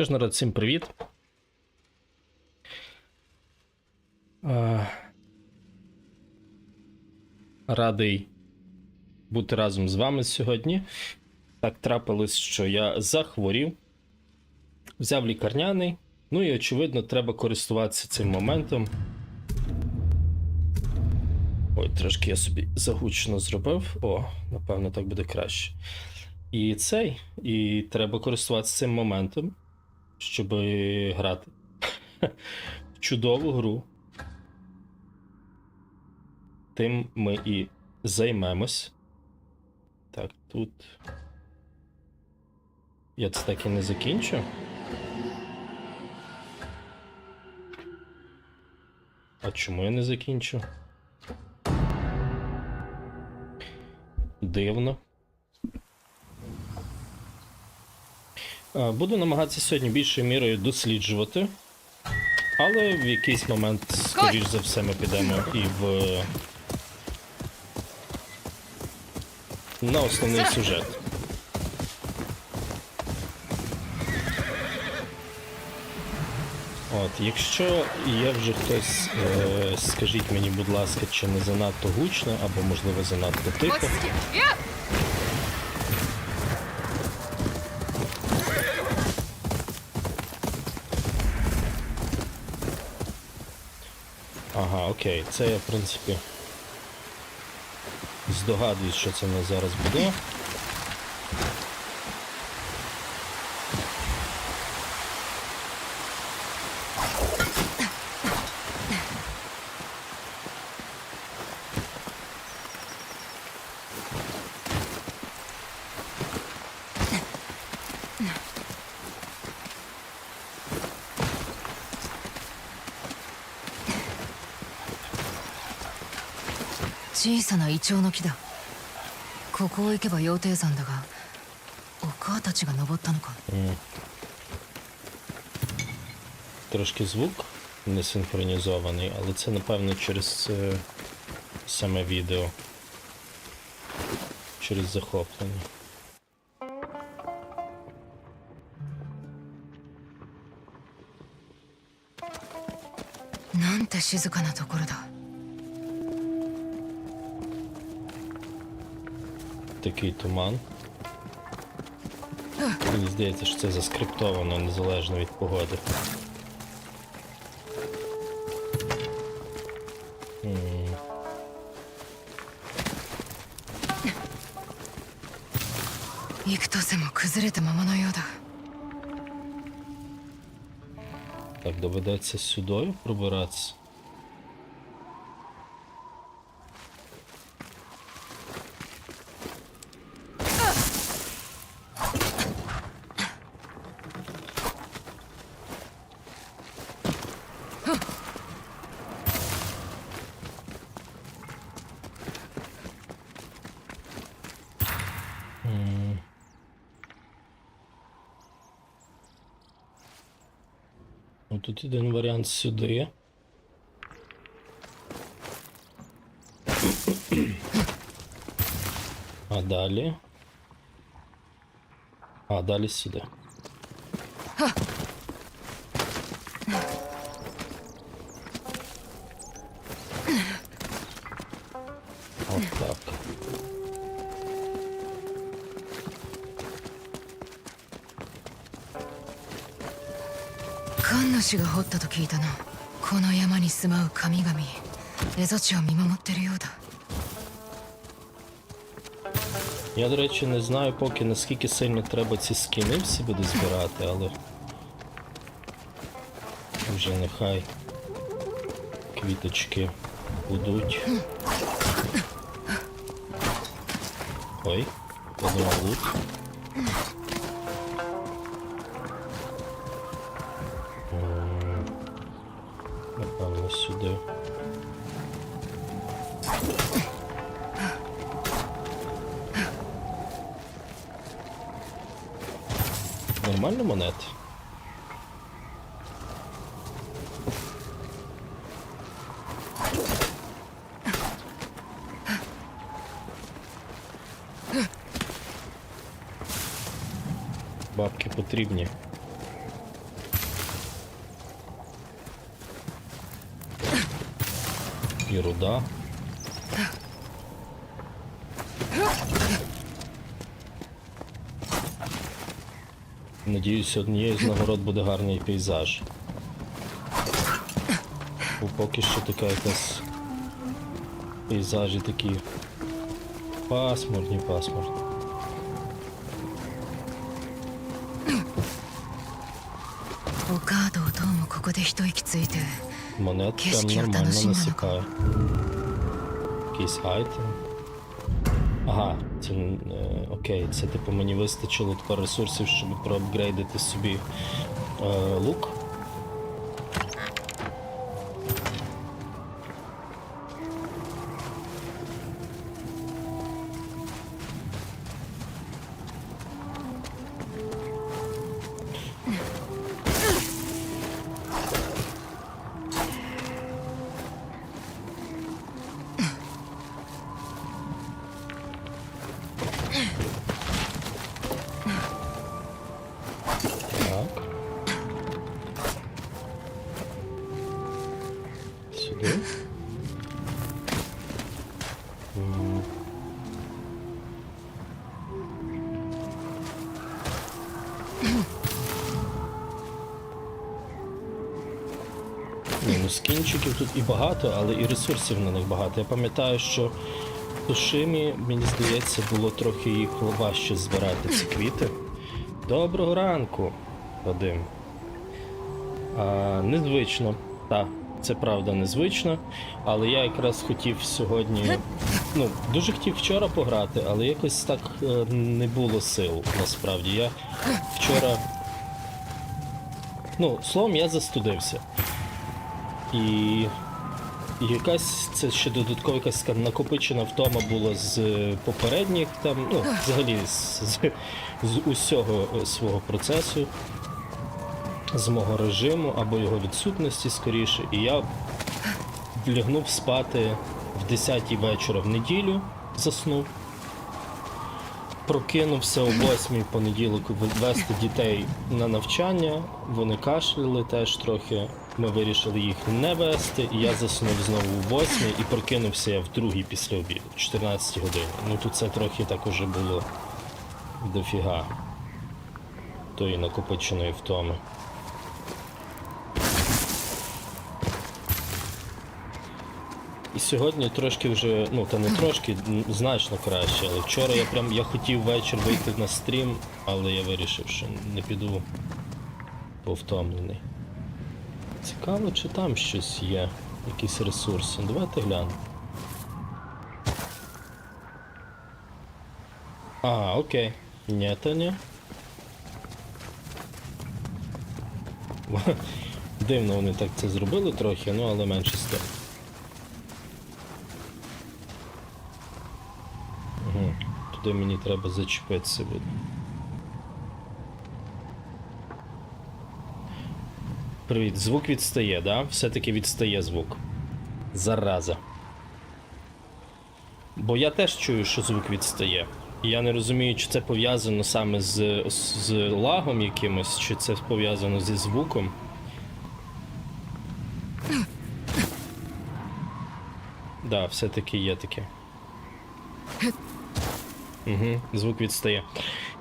Що ж, народ, всім привіт. Радий бути разом з вами сьогодні. Так трапилось, що я захворів, взяв лікарняний. Ну і, очевидно, треба користуватися цим моментом. Ой, трошки я собі загучно зробив. О, напевно, так буде краще. І цей, і треба користуватися цим моментом, щоб грати в чудову гру. Тим ми і займемось. Так, тут. Я це так і не закінчу. А чому я не закінчу? Дивно. Е, Буду намагатися сьогодні більшою мірою досліджувати, але в якийсь момент, скоріш за все, ми підемо і в. на основний сюжет. От, якщо є вже хтось, е, скажіть мені, будь ласка, чи не занадто гучно, або можливо занадто 落 тихо. Ага, окей, це я, в принципі, здогадуюсь, що це в нас зараз буде.「小さなイチョウの木だここを行けば羊蹄山だがお母たちが登ったのか М. Трошки звук не синхронізований, але це, напевно, через е, саме відео. Через захоплення. なんて静かなところだ такий туман. Мені здається, що це заскриптовано незалежно від погоди. М -м. Так, доведеться сюдою пробиратися. Тут один варіант сюди. А далі. А, далі сюди. 主が掘ったと聞いたなこの山に住まう神々蝦夷地を見守ってるようだ Я, до речі, не знаю поки наскільки сильно треба ці скіни всі буде збирати, але. Вже нехай квіточки будуть. Ой, подумав лут. Напевно. Нормально монет? Бабки потрібні. І руда. Надіюсь, однією з нагород буде гарний пейзаж. Бо поки що така якась пейзажі такі пасмурні, пасмурні. Монетка прям нормально насікає. Якийсь айтем. Ага, це е, окей, це типу мені вистачило тепер ресурсів, щоб проапгрейдити собі е, лук. Ні, ну скінчиків тут і багато, але і ресурсів на них багато. Я пам'ятаю, що в Тушимі, мені здається, було трохи їх важче збирати ці квіти. Доброго ранку, Вадим. А, незвично, так, це правда незвично. Але я якраз хотів сьогодні. Ну, дуже хотів вчора пограти, але якось так е, не було сил насправді. Я вчора. Ну, словом, я застудився. І. Якась це ще додаткова якась така накопичена втома була з е, попередніх там, ну, взагалі з, з, з усього е, свого процесу, з мого режиму або його відсутності скоріше. І я лягнув спати в 10 вечора в неділю, заснув. Прокинувся о 8 понеділок вести дітей на навчання. Вони кашляли теж трохи. Ми вирішили їх не вести, і я заснув знову о 8 і прокинувся я в другій після обіду, 14 годин. Ну тут це трохи так уже було дофіга тої накопиченої втоми. Сьогодні трошки вже, ну та не трошки, значно краще. Але вчора я прям я хотів вечір вийти на стрім, але я вирішив, що не піду повтомлений. Цікаво, чи там щось є, якісь ресурси. Давайте глянемо. А, окей. Ні, то ні. Дивно вони так це зробили трохи, ну але менше з. Угу. Туди мені треба зачепитися буде. Привіт, звук відстає, да? Все-таки відстає звук. Зараза. Бо я теж чую, що звук відстає. І я не розумію, чи це пов'язано саме з, з лагом якимось, чи це пов'язано зі звуком. Да, все-таки є таке. Угу, звук відстає.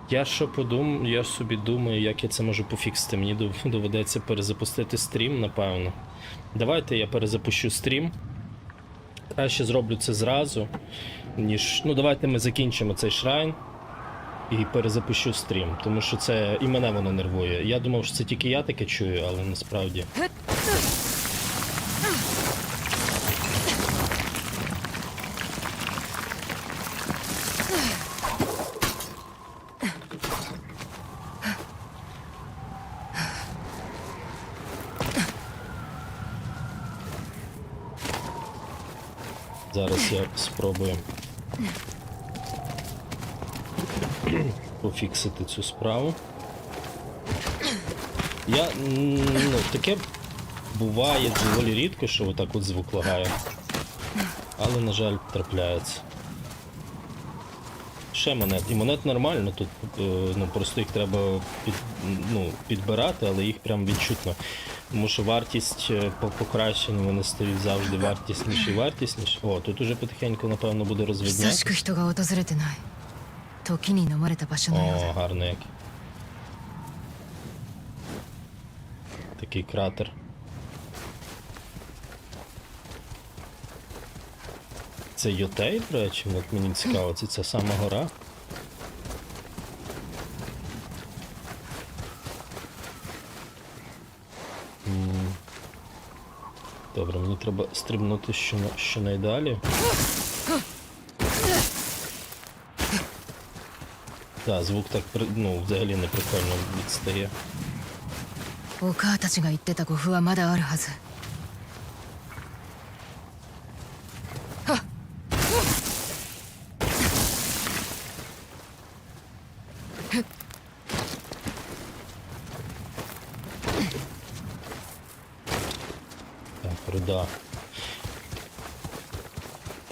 Я що подум... я собі думаю, як я це можу пофіксити. Мені доведеться перезапустити стрім, напевно. Давайте я перезапущу стрім. Краще зроблю це зразу, ніж. Ну, давайте ми закінчимо цей шрайн і перезапущу стрім, тому що це і мене воно нервує. Я думав, що це тільки я таке чую, але насправді. Зараз я спробую пофіксити цю справу. Я ну, таке буває доволі рідко, що отак от звук лагає. Але, на жаль, трапляється. ще монет. І монет нормально, тут е, ну, просто їх треба під, ну, підбирати, але їх прям відчутно. Тому що вартість е, по покращенню вони стають завжди вартісніші і вартісніші. О, тут уже потихеньку, напевно, буде розвіднятися. О, гарно як. Такий кратер. Це Йотей, до речі, мені цікаво, це ця сама гора. треба стрибнути щона- щонайдалі. Так, звук так при- ну, взагалі не прикольно відстає. お母たちが言ってた護符はまだあるはず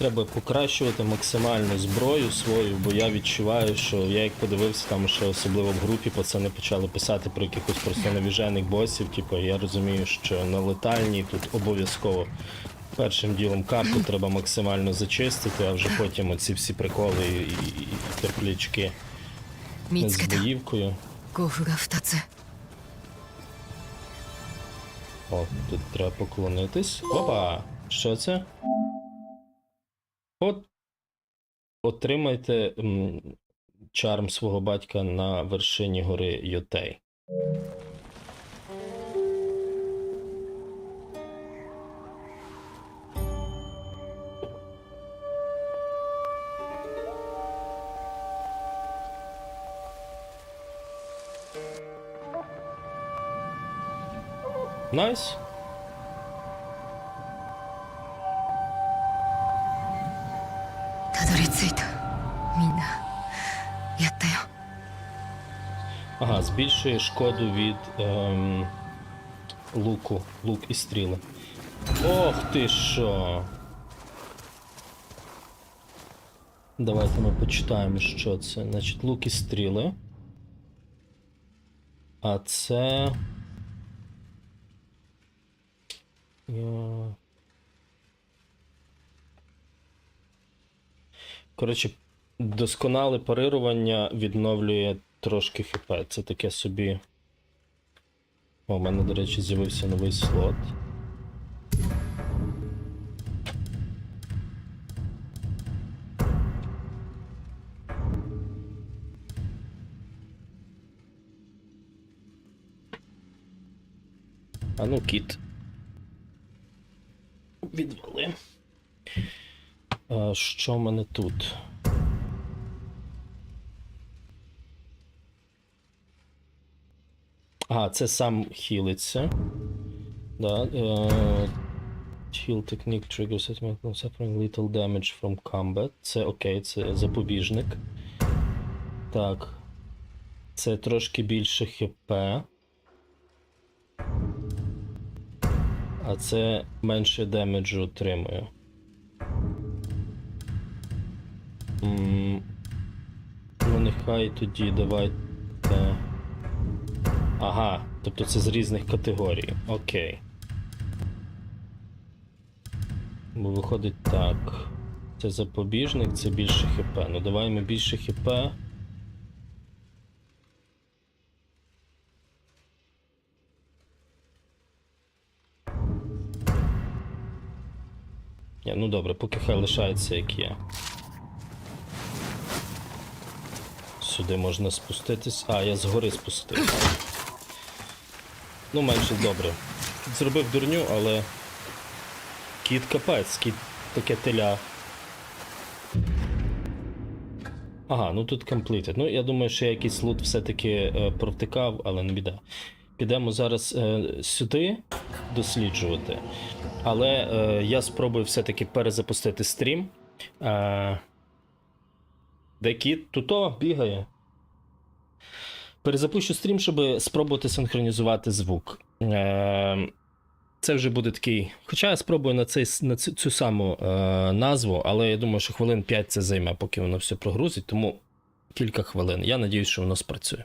треба покращувати максимально зброю свою, бо я відчуваю, що я як подивився, там ще особливо в групі пацани почали писати про якихось просто навіжених босів. Типу, я розумію, що на летальні тут обов'язково першим ділом карту треба максимально зачистити, а вже потім оці всі приколи і, і, і терплячки з боївкою. це. О, тут треба поклонитись. Опа! Що це? От. Отримайте чарм свого батька на вершині гори Йотей. た Ага, збільшує шкоду від ем, луку, лук і стріли. Ох ти що. Давайте ми почитаємо, що це. Значить, лук і стріли. А це. Коротше, досконале парирування відновлює трошки хп. Це таке собі. О, у мене, до речі, з'явився новий слот. А ну, кіт. Відвали. А, що в мене тут? А, це сам хілиться. Да, е, Heal technique triggers automatically suffering little damage from combat. Це окей, це запобіжник. Так. Це трошки більше хп. А це менше демеджу отримує. Ну, нехай тоді давайте. Ага, тобто це з різних категорій. Окей. Бо виходить так. Це запобіжник, це більше хп. Ну давай ми більше хп. Ні, ну добре, поки хай лишається як є. Сюди можна спуститись. А, я згори спустився. Ну, менше добре. Зробив дурню, але. Кіт капець, кіт таке теля. Ага, ну тут completed. Ну, я думаю, що я якийсь лут все-таки е, провтикав, але не біда. Підемо зараз е, сюди досліджувати. Але е, я спробую все-таки перезапустити стрім. Е, де кіт? Туто бігає. Перезапущу стрім, щоб спробувати синхронізувати звук. Е, це вже буде такий. Хоча я спробую на, цей, на цю, цю саму е, назву, але я думаю, що хвилин 5 це займе, поки воно все прогрузить. Тому кілька хвилин. Я надіюсь, що воно спрацює.